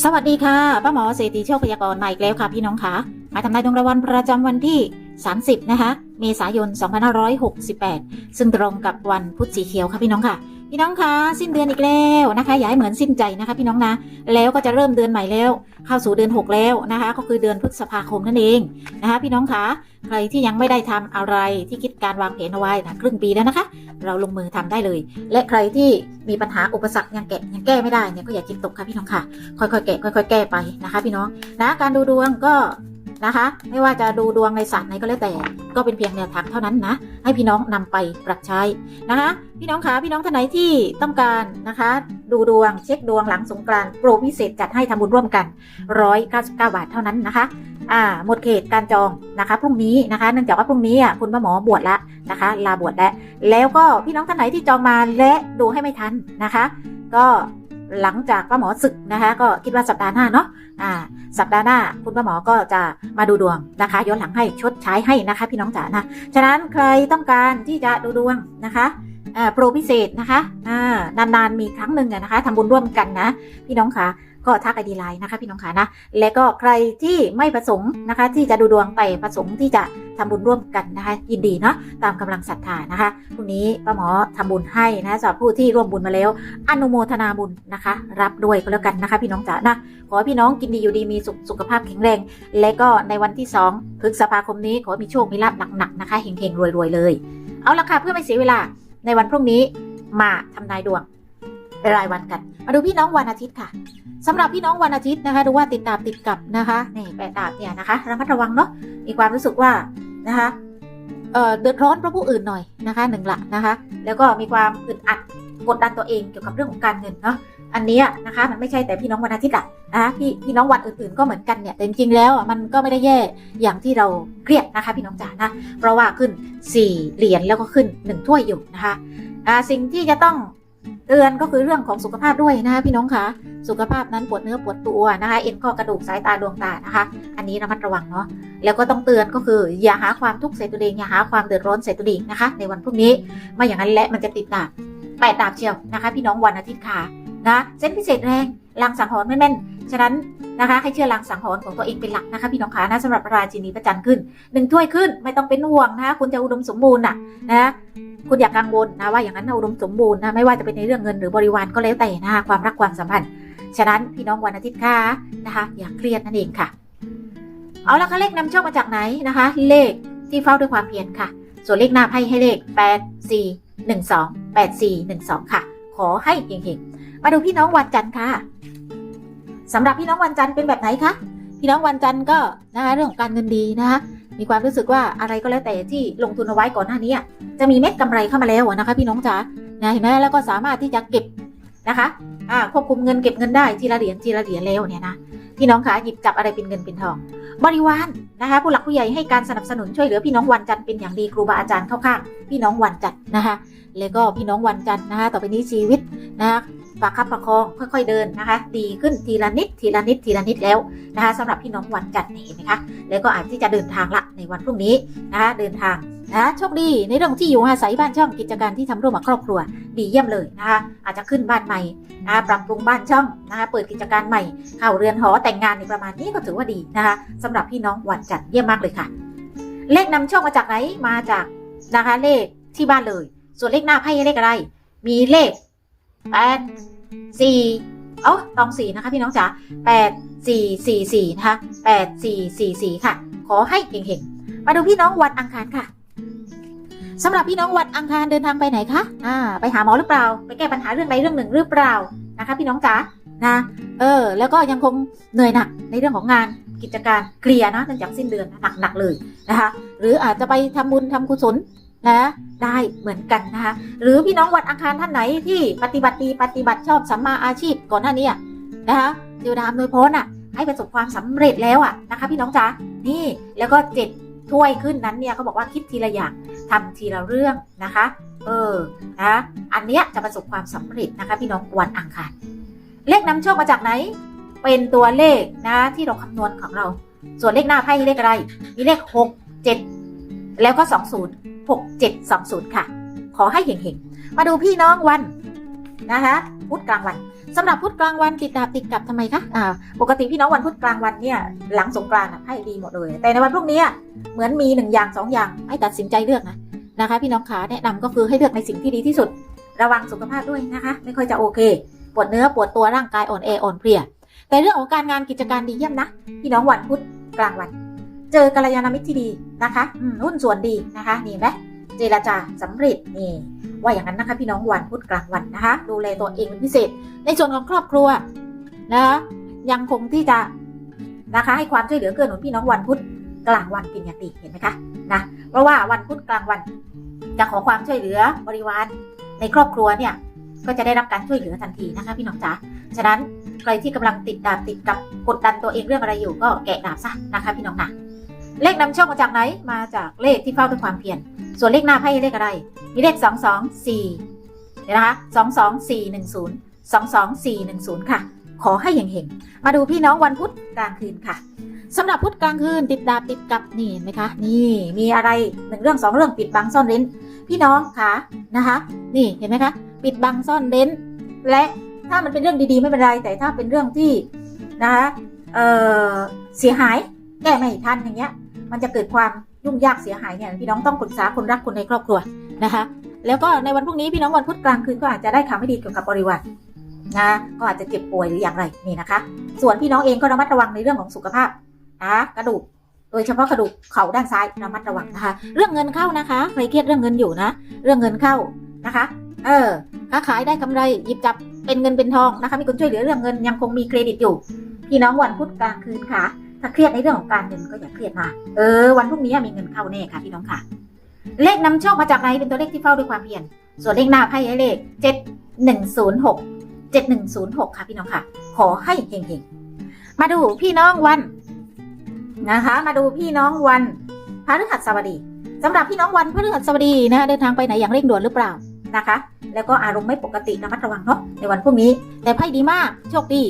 สวัสดีค่ะ ป้าหมอเศรษฐีโชคพยากรณ์มาอีกแล้วค่ะพี่น้องคะมาทำนายดวงรายวันประจำวันที่ 30 นะคะ เมษายน 2568 ซึ่งตรงกับวันพุธสีเขียวค่ะพี่น้องค่ะ พี่น้องคะสิ้นเดือนอีกแล้วนะคะอย่าให้เหมือนสิ้นใจนะคะ พี่น้องนะ แล้วก็จะเริ่มเดือนใหม่แล้ว เข้าสู่เดือน 6 แล้วนะคะ ก็คือเดือนพฤษภาคมนั่นเองนะคะ พี่น้องคะใครที่ยังไม่ได้ทำอะไรที่คิดการวางแผนเอาไว้นะครึ่งปีแล้วนะคะ เราลงมือทำได้เลย และใครที่มีปัญหาอุปสรรคยังแกะยังแก้ไม่ได้เนี่ยก็อย่าจิตตกค่ะพี่น้องค่ะ ค่อยๆแกะค่อย ๆ แก้ไปนะคะ พี่น้องนะการดูดวงก็ นะคะ ไม่ว่าจะดูดวงในศาสตร์ไหนก็แล้วแต่ ก็เป็นเพียงแนวทางเท่านั้นนะ ให้พี่น้องนำไปปรับใช้นะคะ พี่น้องคะพี่น้องท่านไหนที่ต้องการนะคะ ดูดวงเช็คดวงหลังสงกรานต์โปรพิเศษจัดให้ทำบุญร่วมกัน199บาทเท่านั้นนะคะอ่าหมดเขตการจองนะคะพรุ่งนี้นะคะเนื่องจากว่าพรุ่งนี้อะคุณป้าหมอบวชละนะคะ ลาบวชแล้วแล้วก็พี่น้องท่านไหนที่จองมาและดูให้ไม่ทันนะคะ ก็ หลังจากป้าหมอศึกนะคะ ก็คิดว่าสัปดาห์หน้าเนาะอ่า สัปดาห์หน้า คุณป้าหมอก็จะมาดูดวงนะคะย้อนหลังให้ชดใช้ให้นะคะ พี่น้องจ๋านะฉะนั้นใครต้องการที่จะดูดวงนะคะอ่าโปรพิเศษนะคะนานๆมีครั้งหนึ่งอะนะคะทำบุญร่วมกันนะ พี่น้องคะก็ทักไอดีไลน์นะคะ พี่น้องคะนะและก็ใครที่ไม่ประสงค์นะคะ ที่จะดูดวงแต่ประสงค์ที่จะ ทำบุญร่วมกันนะคะยินดีเนาะตามกำลังศรัทธานะคะพรุ่งนี้ป้าหมอทำบุญให้นะสำหรับผู้ที่ร่วมบุญมาแล้ว อนุโมทนาบุญนะคะ รับด้วยก็แล้วกันนะคะ พี่น้องจ๋านะขอให้พี่น้องกินดีอยู่ดีมีสุขสุขภาพแข็งแรง และก็ในวันที่2พฤษภาคมนี้ขอให้มีโชคมีลาภหนักๆนะคะเฮงๆรวยๆเลย เอาละค่ะเพื่อไม่เสียเวลาในวันพรุ่งนี้มาทำนายดวง รายวันกัน มาดูพี่น้องวันอาทิตย์ค่ะสำหรับพี่น้องวันอาทิตย์นะคะดูว่าติดตามติดกับนะคะนี่แปดดาบเนี่ยนะคะระมัดระวังเนาะมีความรู้สึกว่านะคะเอ่อเดือดร้อนเพราะผู้อื่นหน่อยนะคะหนึ่งละนะคะ แล้วก็มีความอึดอัดกดดันตัวเองเกี่ยวกับเรื่องของการเงินเนาะอันนี้นะคะมันไม่ใช่แต่พี่น้องวันอาทิตย์อะนะคะพี่พี่น้องวันอื่นๆก็เหมือนกันเนี่ยแต่จริงๆแล้วมันก็ไม่ได้แย่อย่างที่เราเครียดนะคะพี่น้องจ๋านะเพราะว่าขึ้น 4 เหรียญแล้วก็ขึ้น 1 ถ้วยอยู่นะคะสิ่งที่จะต้อง เตือนก็คือเรื่องของสุขภาพด้วยนะคะพี่น้องคะสุขภาพนั้นปวดเนื้อปวดตัวนะคะเอ็นข้อกระดูกสายตาดวงตานะคะ อันนี้ระมัดระวังเนาะแล้วก็ต้องเตือนก็คืออย่าหาความทุกข์ใส่ตัวเองอย่าหาความเดือดร้อนใส่ตัวเองนะคะ ในวันพรุ่งนี้ไม่อย่างนั้นและมันจะติดดาบแปดดาบเชียวนะคะ พี่น้องวันอาทิตย์ค่ะนะเส้นพิเศษแรงลางสังหรณ์ไม่แม่นฉะนั้นนะคะให้เชื่อลางสังหรณ์ของตัวเองเป็นหลักนะคะ พี่น้องคะนะสำหรับราชินีพระจันขึ้นหนึ่งถ้วยขึ้นไม่ต้องเป็นห่วงนะคะคุณจะอุดมสมบูรณ์น่ะนะ คุณอย่ากังวลนะว่าอย่างนั้นนะอุดมสมบูรณ์นะไม่ว่าจะเป็นในเรื่องเงินหรือบริวารก็แล้วแต่นะคะความรักความสัมพันธ์ ฉะนั้นพี่น้องวันอาทิตย์ค่ะนะคะ อย่าเครียดนั่นเองค่ะ เอาละค่ะเลขนำโชคมาจากไหนนะคะ เลขที่เฝ้าด้วยความเพียรค่ะ ส่วนเลขหน้าไพ่ให้เลข 8 4 1 2 8 4 1 2 ค่ะ ขอให้เฮงๆมาดูพี่น้องวันจันทร์ค่ะสำหรับพี่น้องวันจันทร์เป็นแบบไหนคะพี่น้องวันจันทร์ก็นะคะเรื่องของการเงินดีนะคะ มีความรู้สึกว่าอะไรก็แล้วแต่ที่ลงทุนเอาไว้ก่อนหน้านี้จะมีเม็ดกำไรเข้ามาแล้วนะคะพี่น้องจ๋านะเห็นไหมแล้วก็สามารถที่จะเก็บนะคะอ่าควบคุมเงินเก็บเงินได้ทีละเหรียญทีละเหรียญแล้วเนี่ยนะพี่น้องคะหยิบจับอะไรเป็นเงินเป็นทอง บริวารนะคะ ผู้หลักผู้ใหญ่ให้การสนับสนุนช่วยเหลือพี่น้องวันจันทร์เป็นอย่างดีครูบาอาจารย์เข้าข้างพี่น้องวันจันทร์นะคะแล้วก็พี่น้องวันจันทร์นะคะต่อไปนี้ชีวิตนะคะ ประคับประคองค่อยๆเดินนะคะ ดีขึ้นทีละนิดทีละนิดทีละนิดแล้วนะคะสำหรับพี่น้องวันจันทร์เห็นไหมคะแล้วก็อาจที่จะเดินทางละในวันพรุ่งนี้นะคะเดินทางนะโชคดีในเรื่องที่อยู่อาศัยบ้านช่องกิจการที่ทำร่วมกับครอบครัว ดีเยี่ยมเลยนะคะอาจจะขึ้นบ้านใหม่นะคะปรับปรุงบ้านช่องนะคะเปิดกิจการใหม่เข้าเรือนหอแต่งงานในประมาณนี้ก็ถือว่าดีนะคะสำหรับพี่น้องวันจันทร์เยี่ยมมากเลยค่ะ เลขนำโชคมาจากไหนมาจากนะคะเลขที่บ้านเลย ส่วนเลขหน้าไพ่เลขอะไร มีเลขแปด สี่เอ้าตองสี่นะคะพี่น้องจ๋าแปดสี่สี่สี่นะคะแปดสี่สี่สี่ค่ะ ขอให้เก่งๆ มาดูพี่น้องวันอังคารค่ะสำหรับพี่น้องวันอังคารเดินทางไปไหนคะอ่าไปหาหมอหรือเปล่า ไปแก้ปัญหาเรื่องใดเรื่องหนึ่งหรือเปล่านะคะ พี่น้องจ๋านะเออ แล้วก็ยังคงเหนื่อยหนักในเรื่องของงานกิจการเคลียร์นะเนื่องจากสิ้นเดือนหนักหนักๆเลยนะคะ หรืออาจจะไปทำบุญทำกุศลนะ ได้เหมือนกันนะคะหรือพี่น้องวันอังคารท่านไหนที่ปฏิบัติดีปฏิบัติชอบสัมมาอาชีพก่อนหน้านี้นะคะเทวดาอำนวยพรอะให้ประสบความสำเร็จแล้วอะนะคะ พี่น้องจ๋านี่แล้วก็เจ็ดถ้วยขึ้นนั้นเนี่ยเขาบอกว่าคิดทีละอย่างทำทีละเรื่องนะคะ เออนะอันเนี้ยจะประสบความสำเร็จนะคะ พี่น้องวันอังคารเลขนำโชคมาจากไหน เป็นตัวเลขนะที่เราคำนวณของเรา ส่วนเลขหน้าไพ่เลขอะไร มีเลขหกเจ็ด แล้วก็สองศูนย์หกเจ็ดสองศูนย์ค่ะ ขอให้เห็งๆ มาดูพี่น้องวันนะคะพุธกลางวันสำหรับพุธกลางวันติดดาบติดกับทำไมคะอ่าปกติพี่น้องวันพุธกลางวันเนี่ยหลังสงกรานต์ไพ่ดีหมดเลย แต่ในวันพรุ่งนี้เหมือนมีหนึ่งอย่างสองอย่างให้ตัดสินใจเลือกนะนะคะ พี่น้องขาแนะนำก็คือให้เลือกในสิ่งที่ดีที่สุด ระวังสุขภาพด้วยนะคะ ไม่ค่อยจะโอเค ปวดเนื้อปวดตัวร่างกายอ่อนแออ่อนเพลียแต่เรื่องของการงานกิจการดีเยี่ยมนะพี่น้องวันพุธกลางวัน เจอกัลยาณมิตรที่ดีนะคะหุ้นส่วนดีนะคะนี่ไหมเจรจาสำเร็จนี่ว่าอย่างนั้นนะคะพี่น้องวันพุธกลางวันนะคะ ดูแลตัวเองเป็นพิเศษ ในส่วนของครอบครัวนะคะยังคงที่จะนะคะให้ความช่วยเหลือเกื้อหนุนพี่น้องวันพุธกลางวันเป็นอย่างดีเห็นไหมคะนะเพราะว่าวันพุธกลางวัน จะขอความช่วยเหลือบริวารในครอบครัวเนี่ยก็จะได้รับการช่วยเหลือทันทีนะคะ พี่น้องจ๋าฉะนั้นใครที่กำลังติดดาบติดกับกดดันตัวเองเรื่องอะไรอยู่ก็แกะดาบซะนะคะ พี่น้องนะ เลขนำโชคมาจากไหน มาจากเลขที่เฝ้าด้วยความเพียร ส่วนเลขหน้าไพ่เลขอะไร มีเลข2 2 4เดี๋ยวนะคะ2 2 4 1 0 2 2 4 1 0ค่ะ ขอให้เฮงๆ มาดูพี่น้องวันพุธกลางคืนค่ะสำหรับพุธกลางคืนติดดาบติดกับนี่เห็นไหมคะ นี่มีอะไรหนึ่งเรื่องสองเรื่องปิดบังซ่อนเร้น พี่น้องค่ะนะคะ นี่เห็นไหมคะ ปิดบังซ่อนเร้น และถ้ามันเป็นเรื่องดีๆไม่เป็นไร แต่ถ้าเป็นเรื่องที่นะคะเอ่อเสียหายแก้ไม่ทันอย่างเงี้ย มันจะเกิดความยุ่งยากเสียหายเนี่ยพี่น้องต้องปรึกษาคนรักคนในครอบครัวนะคะ แล้วก็ในวันพรุ่งนี้พี่น้องวันพุธกลางคืนก็อาจจะได้ข่าวไม่ดีเกี่ยวกับบริวารนะก็อาจจะเจ็บป่วยหรืออย่างไรนี่นะคะ ส่วนพี่น้องเองก็ระมัดระวังในเรื่องของสุขภาพนะกระดูกโดยเฉพาะกระดูกเข่าด้านซ้ายระมัดระวังนะคะ เรื่องเงินเข้านะคะใครเครียดเรื่องเงินอยู่นะ เรื่องเงินเข้านะคะ เออค้าขายได้กำไรหยิบจับเป็นเงินเป็นทองนะคะ มีคนช่วยเหลือเรื่องเงินยังคงมีเครดิตอยู่ พี่น้องวันพุธกลางคืนค่ะ ถ้าเครียดในเรื่องของการเงินก็อย่าเครียดมากเออวันพรุ่งนี้มีเงินเข้าแน่ค่ะพี่น้องค่ะ เลขนำโชคมาจากไหนเป็นตัวเลขที่เฝ้าด้วยความเพียรส่วนเลขหน้าไพ่เลขเจ็ดหนึ่งศูนย์หกเจ็ดหนึ่งศูนย์หกค่ะพี่น้องค่ะ ขอให้เฮงๆมาดูพี่น้องวันนะคะ มาดูพี่น้องวันพฤหัสบดีสำหรับพี่น้องวันพฤหัสบดีนะคะเดินทางไปไหนอย่างเร่งด่วนหรือเปล่านะคะ แล้วก็อารมณ์ไม่ปกติระมัดระวังเนาะในวันพรุ่งนี้ แต่ไพ่ดีมากโชคดี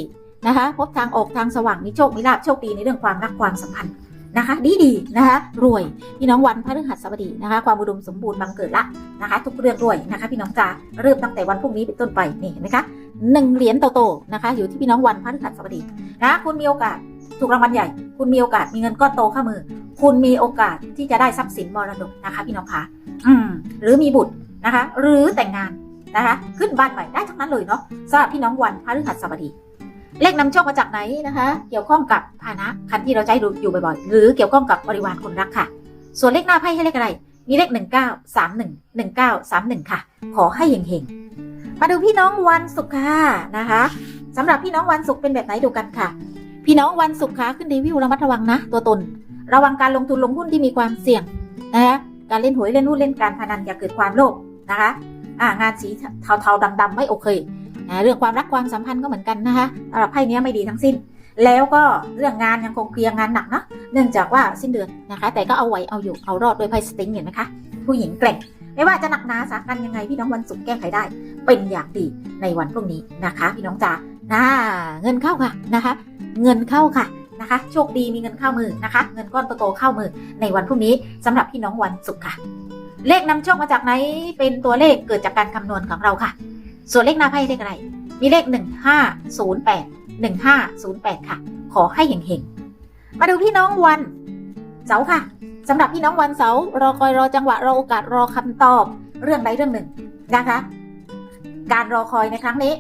นะคะ พบทางออกทางสว่างมีโชคมีลาภโชคดีในเรื่องความรักความสัมพันธ์นะคะ ดีดีนะคะ รวยพี่น้องวันพฤหัสบดีนะคะ ความอุดมสมบูรณ์บังเกิดละนะคะ ทุกเรื่องด้วยนะคะ พี่น้องจ๋าเริ่มตั้งแต่วันพรุ่งนี้เป็นต้นไปนี่เห็นไหมคะหนึ่งเหรียญโตๆนะคะ อยู่ที่พี่น้องวันพฤหัสบดีนะคุณมีโอกาสถูกรางวัลใหญ่ คุณมีโอกาสมีเงินก้อนโตเข้ามือ คุณมีโอกาสที่จะได้ทรัพย์สินมรดกนะคะ พี่น้องคะอืมหรือมีบุตรนะคะ หรือแต่งงานนะคะ ขึ้นบ้านใหม่ได้ทั้งนั้นเลยเนาะสำหรับพี่น้องวันพฤหัสบดี เลขนำโชคมาจากไหนนะคะ เกี่ยวข้องกับพาหนะคันที่เราใช้อยู่บ่อยๆ หรือเกี่ยวข้องกับบริวารคนรักค่ะ ส่วนเลขหน้าไพ่ให้เลขอะไร มีเลข 19 31 19 31 ค่ะ ขอให้เฮงๆ มาดูพี่น้องวันศุกร์ค่ะนะคะสำหรับพี่น้องวันศุกร์เป็นแบบไหนดูกันค่ะ พี่น้องวันศุกร์ค่ะขึ้นรีวิวระมัดระวังนะ ตัวตน ระวังการลงทุนลงหุ้นที่มีความเสี่ยงนะคะการเล่นหวยเล่นหุ้นเล่นการพนันอย่าเกิดความโลภนะคะอ่างานสีเทาๆดำๆไม่โอเค เรื่องความรักความสัมพันธ์ก็เหมือนกันนะคะสำหรับไพ่เนี้ยไม่ดีทั้งสิ้น แล้วก็เรื่องงานยังคงเคลียร์งานหนักนะเนื่องจากว่าสิ้นเดือนนะคะ แต่ก็เอาไหวเอาอยู่เอารอดโดยไพ่สติงเห็นไหมคะผู้หญิงแกร่งไม่ว่าจะหนักหนาสากันยังไงพี่น้องวันศุกร์แก้ไขได้ เป็นอย่างดีในวันพรุ่งนี้นะคะ พี่น้องจ๋านะเงินเข้าค่ะนะคะ เงินเข้าค่ะนะคะ โชคดีมีเงินเข้ามือนะคะ เงินก้อนโตๆเข้ามือในวันพรุ่งนี้สำหรับพี่น้องวันศุกร์ค่ะ เลขนำโชคมาจากไหนเป็นตัวเลขเกิดจากการคำนวณของเราค่ะ ส่วนเลขหน้าไพ่เลขอะไร มีเลข 1508 1508 ค่ะ ขอให้เฮงๆ มาดูพี่น้องวัน เสาร์ค่ะสำหรับพี่น้องวันเสาร์รอคอยรอจังหวะรอโอกาสรอคำตอบเรื่องใดเรื่องหนึ่งนะคะ การรอคอยในครั้งนี้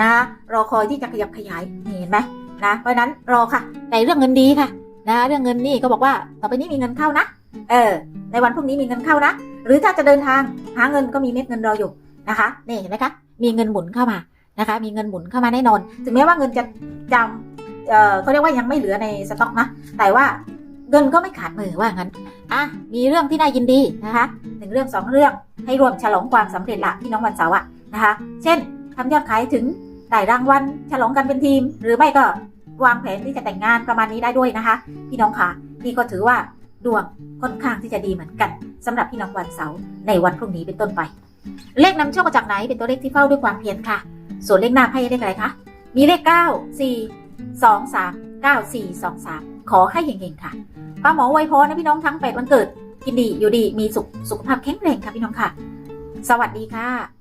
นะรอคอยที่จะขยับขยายเห็นไหมนะเพราะฉะนั้นรอค่ะแต่เรื่องเงินดีค่ะ นะ เรื่องเงินนี่ก็บอกว่าต่อไปนี้มีเงินเข้านะ เออ ในวันพรุ่งนี้มีเงินเข้านะ หรือถ้าจะเดินทางหาเงินก็มีเม็ดเงินรออยู่ นะคะนี่เห็นไหมคะมีเงินหมุนเข้ามานะคะ มีเงินหมุนเข้ามาแน่นอน ถึงแม้ว่าเงินจะจำเอ่อเขาเรียกว่ายังไม่เหลือในสต็อกนะแต่ว่าเงินก็ไม่ขาดมือว่างั้นอะมีเรื่องที่น่ายินดีนะคะหนึ่งเรื่องสองเรื่องให้รวมฉลองความสำเร็จละพี่น้องวันเสาร์อะนะคะ เช่นทำยอดขายถึงได้รางวัลฉลองกันเป็นทีม หรือไม่ก็วางแผนที่จะแต่งงานประมาณนี้ได้ด้วยนะคะ พี่น้องค่ะนี่ก็ถือว่าดวงค่อนข้างที่จะดีเหมือนกันสำหรับพี่น้องวันเสาร์ในวันพรุ่งนี้เป็นต้นไป เลขนำโชคมาจากไหนเป็นตัวเลขที่เฝ้าด้วยความเพียรค่ะ ส่วนเลขหน้าไพ่เลขอะไรคะ มีเลข 9 4 2 3 9 4 2 3 ขอให้เฮงๆค่ะป้าหมอไวพรนะพี่น้องทั้ง 8 วันเกิด กินดีอยู่ดีมีสุขสุขภาพแข็งแรงค่ะพี่น้องค่ะ สวัสดีค่ะ